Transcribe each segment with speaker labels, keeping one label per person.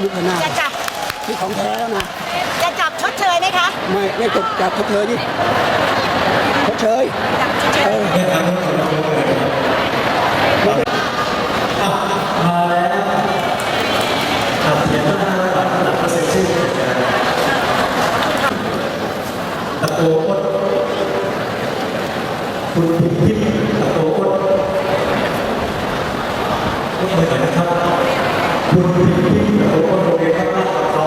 Speaker 1: นี่มุกนา
Speaker 2: จะจับ
Speaker 1: ที่ของแท้แล้วนะ
Speaker 2: จะจับชดเชยไหมคะ
Speaker 1: ไม่ไม่จบจากเธอดิเขาเชย
Speaker 2: จับชดเช
Speaker 1: เอยอ
Speaker 3: มาแล้วขับเขียนหน้าก่อนหลังเสร็จสิ้นตะโกนคุณพิมพิมตะโกนยกมือหน่อยนะครับคุณพิมพิมตะโกนโรงเรียนข้างหน้าของเขา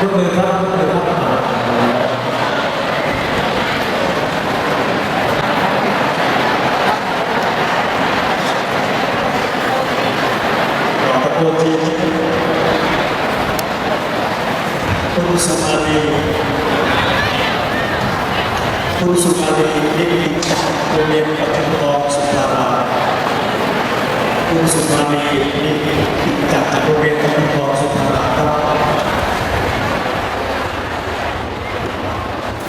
Speaker 3: ยกมือครับยกมือครับขอตะโกนทีคุณสุมาลีคุณสุมาลีนิติจากโรง เรียนปทุมทองสุภาราคุณสุมาลีนิติจากโรงเรียนปทุมทองสุภาราครับ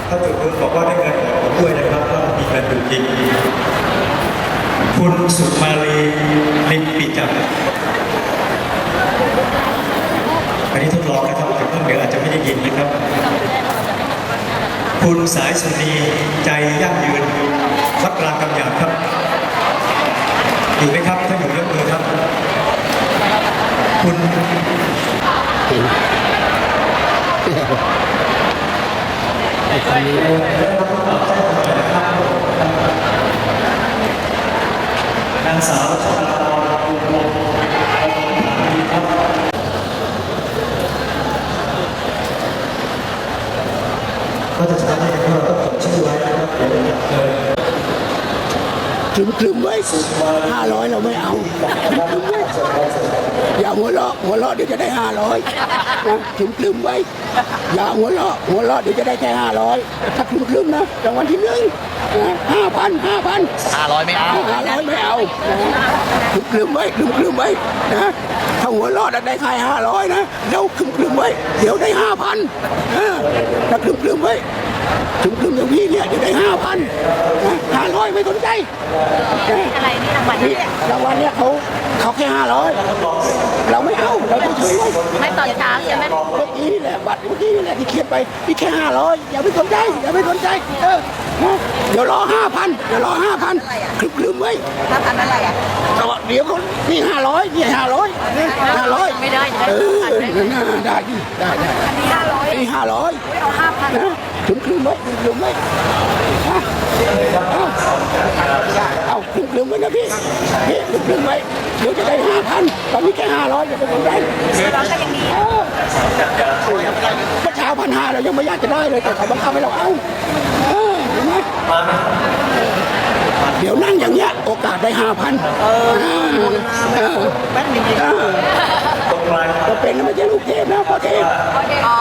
Speaker 3: ถ้าจุดคุณบอกว่าได้เงินของผมด้วยนะครับว่ามีเงินอยู่จริงคุณสุมาลีลิมปิจักอันนี้ทดลองนะครับแต่เพิ่มเดี๋ยวอาจจะไม่ได้ยินนะครับ คุณสายสุนีใจยั่งยืน วัดกลางกำหยาดครับ อยู่ไหมครับถ้าอยู่ยกมือครับ คุณ
Speaker 1: เห็นไอ้คนนี้
Speaker 3: นางสาวชลาพรภูมิวงศ์ครับก็จะใช้ให้เราต้องจดชื่อไว้นะครับเดี๋ยวจะเกิด
Speaker 1: คลึมคลึมๆไว้ห้าร้อยเราไม่เอาคลึมๆไว้อย่าหัวเราะหัวเราะเดี๋ยวจะได้ห้าร้อยนะคลึมคลึมๆไว้อย่าหัวเราะหัวเราะเดี๋ยวจะได้แค่ห้าร้อยถ้าคลึมคลึมๆนะรางวัลที่หนึ่งห้าพันห้าพัน
Speaker 4: ห้าร้อยไม่เอา
Speaker 1: ห้าร้อยไม่เอาคลึมคลึมๆไว้คลึมคลึมๆไว้นะถ้า หัวเราะได้แค่ห้าร้อยนะแล้วคลึมคลึมๆไว้ เดี๋ยวได้ห้าพันถ้าคลึมคลึมๆไว้คลึมคลึมๆอย่างพี่เนี่ยเดี๋ยวได้ห้าพันห้าร้อยไม่สนใจนะ
Speaker 2: อะไรนี่รางวัล
Speaker 1: นี่
Speaker 2: เนี่ย
Speaker 1: รางวัลเนี่ยเขาเขาแค่ห้าร้อยเราไม่เอาเราเฉยๆไว้
Speaker 2: ไม่ตอนเช้าใช่ไหม
Speaker 1: เมื่อกี้นี่แหละบัตรเมื่อกี้นี่แหละที่เขียนไปนี่แค่ห้าร้อยอย่าไปสนใจอย่าไปสนใจเออนะเดี๋ยวรอห้าพันเดี๋ยวรอห้าพันคลึมคลึมๆไว้
Speaker 2: ถ้าทำอะไรอะ
Speaker 1: แต่ว่าเดี๋ยวเขานี่ห้าร้อยนี่ห้าร้อยห้าร้อย
Speaker 2: ไม่ได้จะ
Speaker 1: เอ
Speaker 2: ได้
Speaker 1: อนั่นน่ะได้ดิได้ได้
Speaker 2: อันนี้ห้าร้อย
Speaker 1: นี่ห้าร้อย
Speaker 2: เอาห้าพัน
Speaker 1: นะคลึมคลึมๆไว้คลึมคลึมๆไว้ฮะเอาเอาคลึมคลึมๆไว้นะพี่พี่คลึมคลึมๆไว้เดี๋ยวจะได้ห้าพันตอนนี้แค่ห้าร้อยอย่าไปสนใจ
Speaker 2: ร้องก็ยังดี
Speaker 1: เออเมื่อเช้าพันห้าเรายังไม่อยากจะได้เลยแต่เขาบังคับให้เราเอาเออเห็นไหมเดี๋ยวนั่งอย่างเงี้ยโอกาสได้ห้าพันเออ
Speaker 2: แป๊บนึง
Speaker 1: เป็นนะไม่ใช่ลูกเทพนะพ่อเทพ
Speaker 2: อ๋อ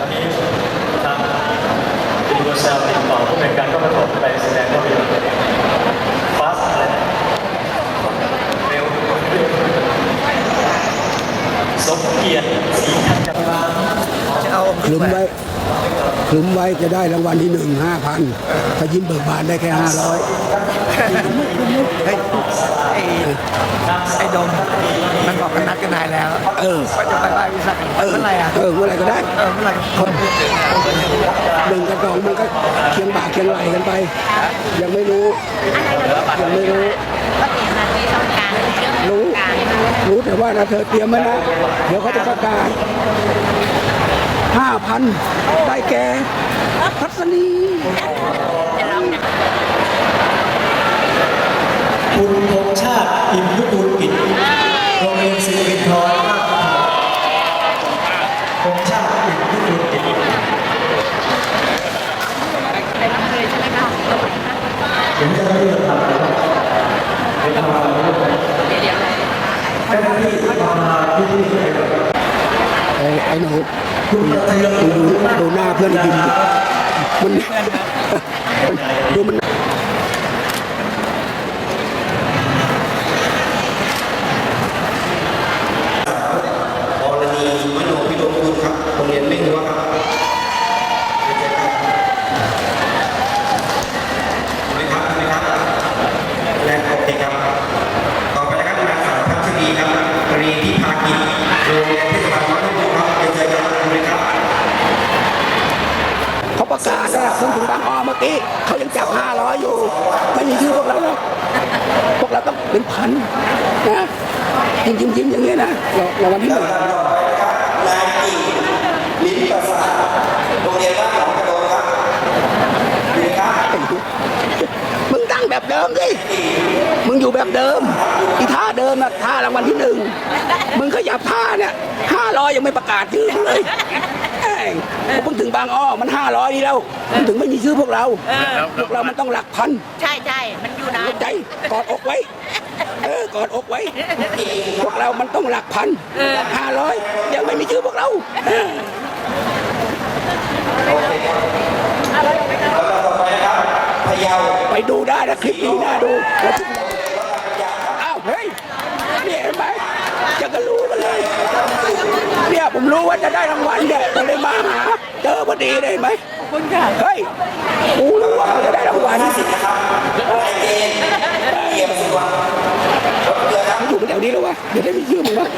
Speaker 3: อันนี้ทางยูนิเวอร์แซลติดต่อผู้เป็นการก็มาถมไปแสดงภาพยนตร์ฟาสอะไรนเร็วสมเกียรติศรีทัญญาจะเอา
Speaker 1: คลุมไว้ คลุมไว้จะได้รางวัลที่หนึ่งห้าพันถ้ายิ้มเบิกบานได้แค่ห้าร้อย
Speaker 4: เฮ้ยไอ้ไอ้ดมมันบอกกันนัดกันนายแล้ว
Speaker 1: เออ
Speaker 4: ว่าจะไปไหว้วิสาขเออเมื่อไหร่อะ
Speaker 1: เออเมื่อไหรก็ได้
Speaker 4: เออเมื่อไหร่คน
Speaker 1: หนึ่งกับสองมันก็เคียงบ่าเคียงไหลกันไป ยังไม่รู้ยังไม่รู้
Speaker 2: ก็เตรียมมาที่ต้องการเรื่อง
Speaker 1: รู้
Speaker 2: การ
Speaker 1: รู้แต่ว่านะเธอเตรียมไว้นะเดี๋ยวเขาจะประกาศ ห้าพันได้แก่ทัศนี
Speaker 3: คุณธงชาติอิมยุกุลกิจโรงเรียนศิรินทรราชบุรีธงชาติอิมยุกุลกิจ
Speaker 2: ไปรับเลยใช่ไหมคะ
Speaker 3: เดี๋ยวจะเลือกทำอะไรบ้างเดี๋ยวทำอะไรบ้าง
Speaker 2: เดี๋ยวเดี๋ยว
Speaker 3: เจ้าหน้าที่มาที่นี่
Speaker 1: ไอ้ไอ้หนู
Speaker 3: ดู
Speaker 1: ดูดูหน้าเพื่อนยิ้มมันดูมัน
Speaker 5: อรณีมโนพิโดมคุณครับโรงเรียนเม่งว่าครับ
Speaker 1: ประกาศนะคนถึงบางอ้อเมื่อกี้เขายังจับห้าร้อยอยู่ ไม่มีชื่อพวกเราหรอกพวกเราต้องเป็นพันนะยิ้มยิ้มยิ้มอย่างนี้นะเราเราวันที่หนึ่ง
Speaker 5: นายจีลิ้นประสาทโรงเรียนบ้านหนองกระโดนครับดีครับ
Speaker 1: มึงตั้งแบบเดิมสิมึงอยู่แบบเดิม อีท่าเดิมนะท่ารางวัลที่หนึ่งมึงขยับท่าเนี่ยห้าร้อยยังไม่ประกาศชื่อมึงเลย เอ้ยพอมึงถึงบางอ้อมันห้าร้อยนี่แล้วมึงถึงไม่มีชื่อพวกเราพวกเรามันต้องหลักพัน
Speaker 2: ใช่ใช่มันอยู่นา
Speaker 1: เข้านใจกอดอกไว้ เออกอดอกไว้ พวกเรามันต้องหลักพันห้าร้อยยังไม่มีชื่อพวกเราเออ
Speaker 5: แล้วต่อไปนะครับพะเยา
Speaker 1: ไปดูได้นะคลิปนี้น่าดูแล้วถึงอ้าวเฮ้ยนี่เห็นไหม จะก็รู้กันเลย เนี่ยผมรู้ว่าจะได้รางวัลเนี่ยก็เลยมาหาเจอพอดีเลยเห็นไหมคุณค่ะเฮ้ยกูรู้ว่าจะได้รางวัล
Speaker 5: สิทธิ์นะครับนายเกณฑ์เอี่ยมสุวรรณรถเรือครับ
Speaker 1: มึงอยู่กันแถวนี้แล้ววะเดี๋ยวได้มีชื่อมึงวะ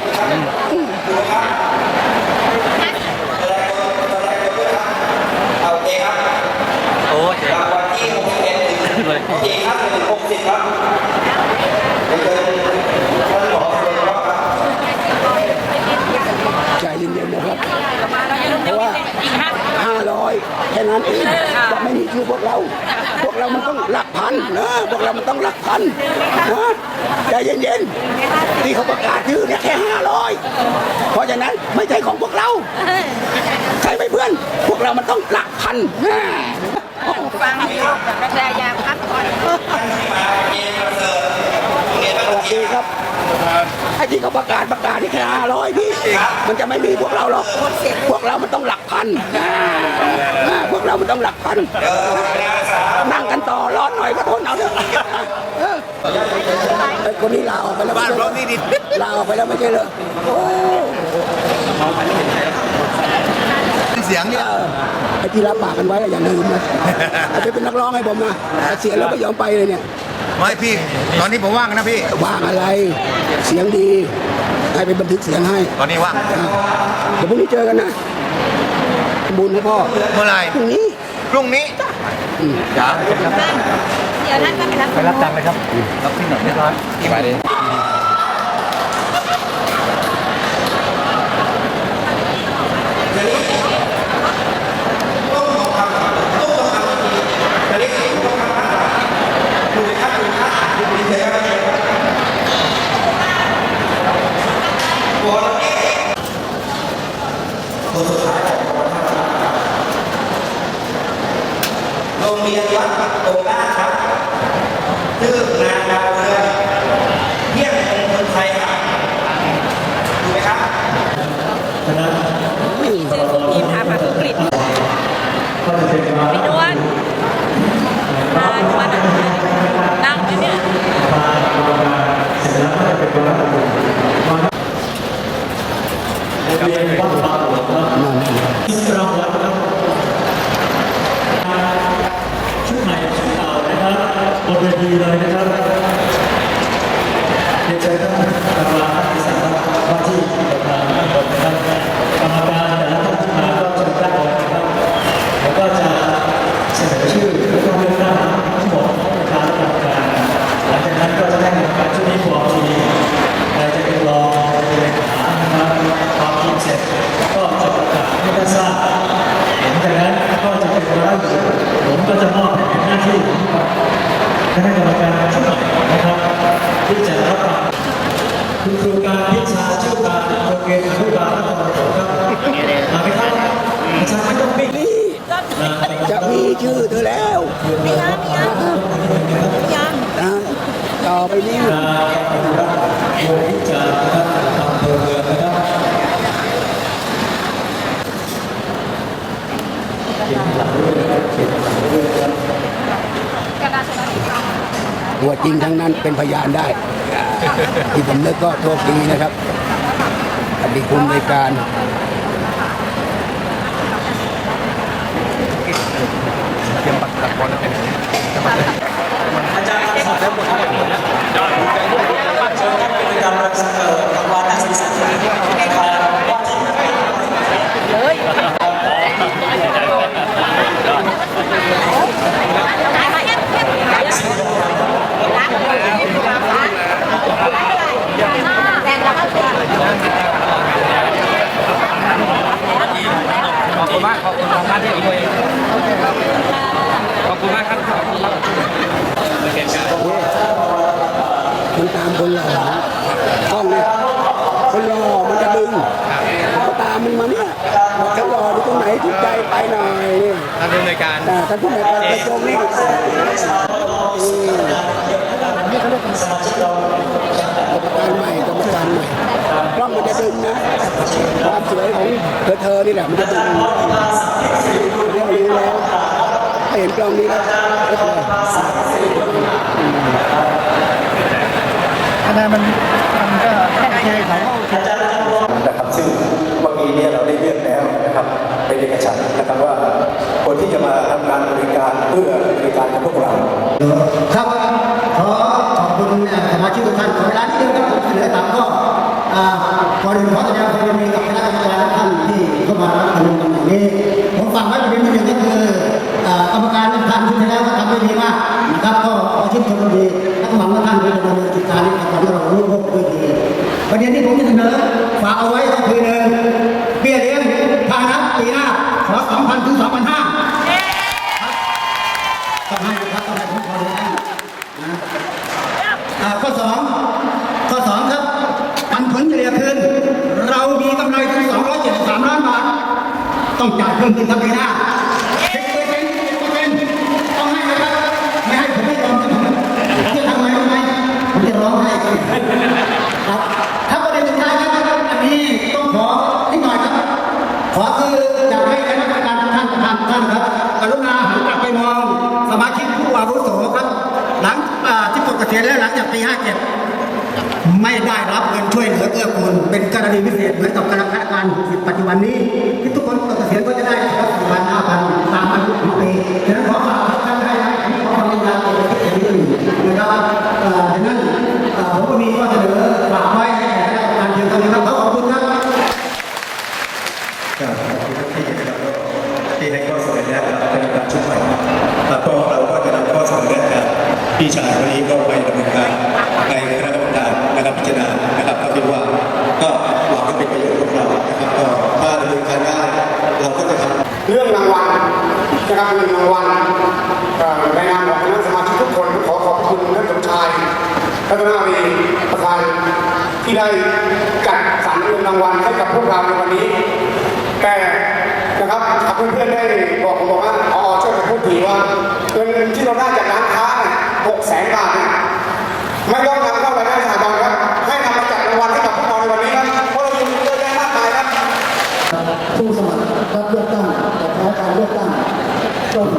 Speaker 5: เอาโอเคครับ
Speaker 3: โอ้ย
Speaker 5: รางวัลที่61ถึงอีกครับถึง60ครับเดี๋ยวเชิญท่านหมอสุรพครับ
Speaker 1: ใจเย็นๆนะครับ เพราะว่าห้าร้อยแค่ นั้นเองจะไม่มีชื่อพวกเรา พวกเรามันต้องหลักพันนะพวกเรามันต้องหลักพันนะใจเย็นๆที่เขาประกาศชื่อเนี่ยแค่ห้าร้อยเพราะฉะนั้นไม่ใช่ของพวกเราใช่ไหมเพื่อน พวกเรามันต้องหลักพันนะ
Speaker 2: ฟังแต่อยากพักผ่อน
Speaker 1: สวัสดีครับ ไอ้ที่เขาประกาศประกาศที่แค่ห้าร้อยพี่มันจะไม่มีพวกเราหรอกพวกเรามันต้องหลักพันอ่าอ่าพวกเรามันต้องหลักพันนั่งกันต่อร้อนหน่อยก็ทนเอาเถอะเออไอ้คนนี้ลาออกไปแล้วบ้านร้อนนี่ดิลาออกไปแล้วไม่ใช่เหรอโอ้
Speaker 4: เสียงเนี่ย
Speaker 1: เออไอ้ที่รับปากกันไว้อะอย่าลืมนะไอ้ที่เป็นนักร้องให้ผมนะแต่เสียแล้วไม่ยอมไปเลยเนี่ย
Speaker 4: ไม่พี่ ตอนนี้ผมว่างนะพี่
Speaker 1: ว่างอะไร เสียงดี ให้ไปบันทึกเสียงให้
Speaker 4: ตอนนี้ว่าง
Speaker 1: อะเดี๋ยวพรุ่งนี้เจอกันนะบุญให้พ่อ
Speaker 4: เมื่อไหร่
Speaker 1: พรุ่งนี้
Speaker 4: พรุ่งนี้จ้า
Speaker 2: เดี๋ยวท่านก็ไปรับ
Speaker 3: ไปรับตังค์เลยครับรับที่หน่อยเรียบร้อย
Speaker 4: ไปเลย
Speaker 5: โรงเรียนวัดตรงหน้าครับชื่อนางดาวเรืองเที่ยงมงคลไทยครับดูไหมครับ
Speaker 2: ทีมทำมาทุกกลิ่นพี่นวลมาชวนนั่งไหมเนี่ย
Speaker 3: เรียนบ้านบางหลวงครับที่รางวัลครับชุดใหม่ชุดเก่านะครั บนเวทีเลยนะครับเรียนเชิญท่านประธานที่สามว่าที่ประธานทั้งหมดนะครับกรรมการแต่ละท่านที่มาก็เชิญด้านบนนะครับแล้วก็จะเสนอชื่อแล้วก็เลือกตั้งทั้งหมดของประกรรมการหลังจากนั้นก็จะได้กรรมการชุดนี้ฟอร์มทีใครจะเป็นรองใครจะเป็นขานะครับพอทีมเสร็จก็จะประกาศให้ท่านทราบหลังจากนั้นก็จะเป็นวาระอยผมก็จะมอบหนหน้าที่ของ คณะกรรมการชุดใหม่นะครับ ที่จะรับฟังคุณครูการพิชาชื่อการโรงเรียนอนุบาลนครปฐมครับมาไหมครับประชาชนต้องวิ่ง
Speaker 1: นี่จะมีชื่อเธอแล้ว
Speaker 2: ไม่ยังไม่ยังไม่ยัง
Speaker 1: ต่อไปนี้
Speaker 3: โยวิจารนะครับอำเภอเมืองนะครับ
Speaker 1: ตัว จริงทั้งนั้นเป็นพยานได้อ่าที่ผมนึกก็โชคดีนะครับอดีตผู้อำนวยการ
Speaker 3: อาจารย์สอนทั้งหมดทั้งหมดนะเชิญท่านเป็นการรักษาเอ่อรางวัลนักศึกษา มึงพ่อตามึงมา
Speaker 2: เนี่ย
Speaker 1: เขารออยู่ตรงไหนถูกใจไปหน่อยทางดำเนินการ
Speaker 3: อ่าท่านผู้ในการกระทรวงนี่นี่เขาเรียกกรรมการใหม่กรรการใหม่กล้องมันจะดึงนะความสวยของเธอเธอนี่แหละมันจะดึงเรียนรู้แล้วถ้าเห็นกล้องนี้แล้ว
Speaker 6: คะแนนมันมันก็แค่เคเขา
Speaker 7: นะครับ ซึ่งเมื่อกี้เนี่ยเราได้เลือกแล้วนะครับเป็นเอกฉันนะครับว่าคนที่จะมาทำงานบริการเพื่อบริการกับพวกเรา
Speaker 8: ครับขอขอบคุณสมาชิกทุกท่านขอเวลาที่เดียวครับผมเหลือตามก็อ่าก่อนอื่นขอแสดงความยินดีกับคณะกรรมการท่านที่เข้ามารับการลงตำแหน่งนี้ผมฝากไว้ประเด็นที่หนึ่งก็คือกรรมการทุกท่านที่แล้วก็ทำได้ดีมากนะครับก็ขอชื่นชมดีและหวังว่าท่านจะดำเนินกิจการในี้ทำให้เรารู้โลกด้วยดีประเด็นที่ผมจะเสนอ เอาไว้ก็คือหนึ่งเบี้ยเลี้ยงพาหนะปีหน้าขอ2,000ถึง2,500ต้องให้นะครับต้องให้ผมขอเลยนะ อ่าข้อสองข้อสองครับปันผลเฉลี่ยคืน เรามีกำไรถึง273 ล้านบาท ต้องจ่ายเพิ่มขึ้นครับปีหน้า10เปอร์เซ็นต์10เปอร์เซ็นต์ต้องให้นะครับ ไม่ให้ผมไม่ยอมครับผมจะทำไงรู้ไหมผมจะร้องไห้ครับครับถ้าประเด็นสุดท้ายครับอันนี้ต้องขอนิดหน่อยครับ ขอคืออยากให้คณะกรรมการทุกท่านประธานทุกท่านครับกรุณาหันกลับไปมองสมาชิกผู้อาวุโสครับ หลังอ่าที่ปลดแล้วหลังจากปี57ไม่ได้รับเงินช่วยเหลือเกื้อกูลเป็นกรณีพิเศษเหมือนกับคณะกรรมการปัจจุบันนี้ที่ทุกคนตัดเกษียณก็จะได้รับสี่พันห้าพัน เราก็
Speaker 7: จะทำ
Speaker 5: เรื่องรางวัลนะครับเงินรางวัลในนามของคณะสมาชิกทุกคนขอขอบคุณท่านสมชายรัตนาวีประธานที่ได้จัดสรรเงินรางวัลให้กับพวกเราในวันนี้ แต่นะครับถ้าเพื่อนๆได้บอกผมบอกว่าพอช่วยกันพูดทีว่าเงินที่เราได้จากร้านค้าหกแสนบาทนี่ไม่ต้องนำเข้ารายได้สถาบันครับให้นำมาจัดรางวัลให้กับพวกเราในวันนี้ครับเพราะเรามีเยอะแยะมากมายครับ
Speaker 8: ผู้สมัคร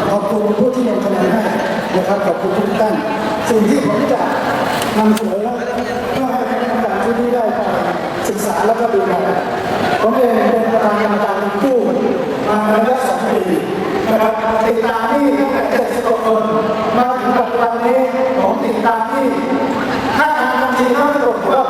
Speaker 8: ขอบคุณผู้ที่ลงคะแนนให้นะครับขอบคุณทุกท่านสิ่งที่ผมจะนำเสนอแล้วก็ให้คณะกรรมการชุดนี้ได้ศึกษาแล้วก็ดูแลผมเองเป็นประธานกรรมการผู้มาระยะสองปี
Speaker 9: นะครับติดตามนี่เจ็ดสิบคนมาถึงปัจจุบันนี้ผมติดตามนี่ถ้าทางที่น่าจะบก็